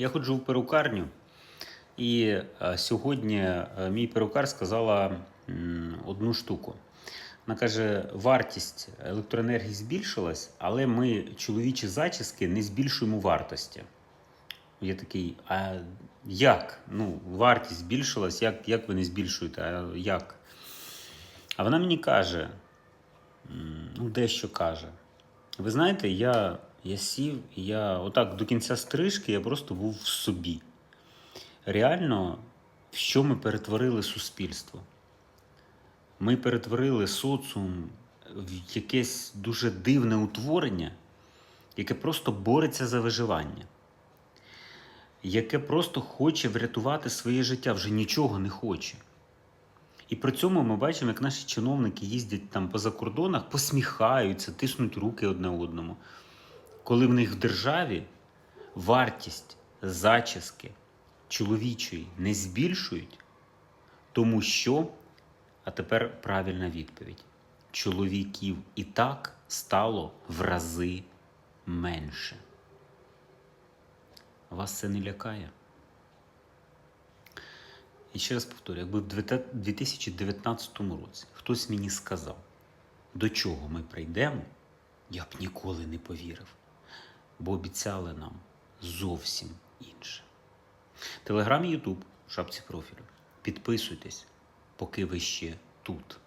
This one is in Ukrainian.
Я ходжу в перукарню, і е, сьогодні е, мій перукар сказала одну штуку. Вона каже, вартість електроенергії збільшилась, але ми чоловічі зачіски не збільшуємо вартості. Я такий, а як? Ну, вартість збільшилась, як, як ви не збільшуєте? А як? А вона мені каже, ну, дещо каже. Ви знаєте, я, я сів, я отак до кінця стрижки я просто був в собі. Реально, в що ми перетворили суспільство? Ми перетворили соціум в якесь дуже дивне утворення, яке просто бореться за виживання, яке просто хоче врятувати своє життя, вже нічого не хоче. І при цьому ми бачимо, як наші чиновники їздять там по закордонах, посміхаються, тиснуть руки одне одному. Коли в них в державі вартість зачіски чоловічої не збільшують, тому що, а тепер правильна відповідь: чоловіків і так стало в рази менше. Вас це не лякає? І ще раз повторю, якби в 2019 році хтось мені сказав, до чого ми прийдемо, я б ніколи не повірив, бо обіцяли нам зовсім інше. Телеграм і Ютуб в шапці профілю. Підписуйтесь, поки ви ще тут.